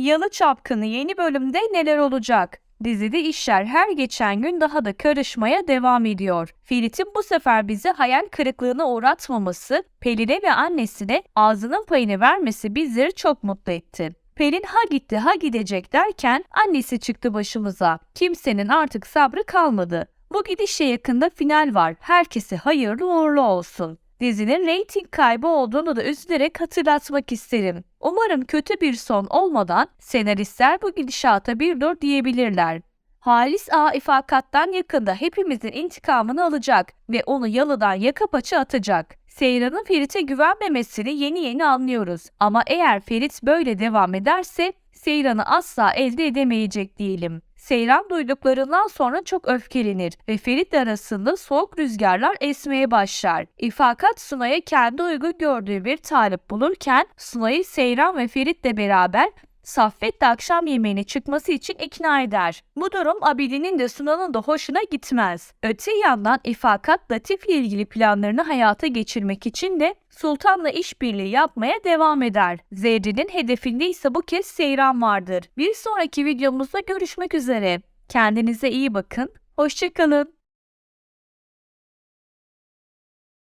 Yalı Çapkını yeni bölümde neler olacak? Dizide işler her geçen gün daha da karışmaya devam ediyor. Ferit'in bu sefer bizi hayal kırıklığına uğratmaması, Pelin'e ve annesine ağzının payını vermesi bizleri çok mutlu etti. Pelin ha gitti ha gidecek derken annesi çıktı başımıza. Kimsenin artık sabrı kalmadı. Bu gidişle yakında final var. Herkese hayırlı uğurlu olsun. Dizinin reyting kaybı olduğunu da üzülerek hatırlatmak isterim. Umarım kötü bir son olmadan senaristler bu gidişata bir dur diyebilirler. Halis A ifakattan yakında hepimizin intikamını alacak ve onu yalıdan yaka paça atacak. Seyran'ın Ferit'e güvenmemesini yeni yeni anlıyoruz. Ama eğer Ferit böyle devam ederse Seyran'ı asla elde edemeyecek diyelim. Seyran duyduklarından sonra çok öfkelenir ve Ferit arasında soğuk rüzgarlar esmeye başlar. İfakat Sunay'a kendi uygun gördüğü bir talip bulurken Sunay'ı Seyran ve Ferit'le beraber Saffet'le akşam yemeğine çıkması için ikna eder. Bu durum Abidin'in de Sunan'ın da hoşuna gitmez. Öte yandan İfakat Latif'le ilgili planlarını hayata geçirmek için de Sultan'la işbirliği yapmaya devam eder. Zerrin'in hedefinde ise bu kez Seyran vardır. Bir sonraki videomuzda görüşmek üzere. Kendinize iyi bakın. Hoşçakalın.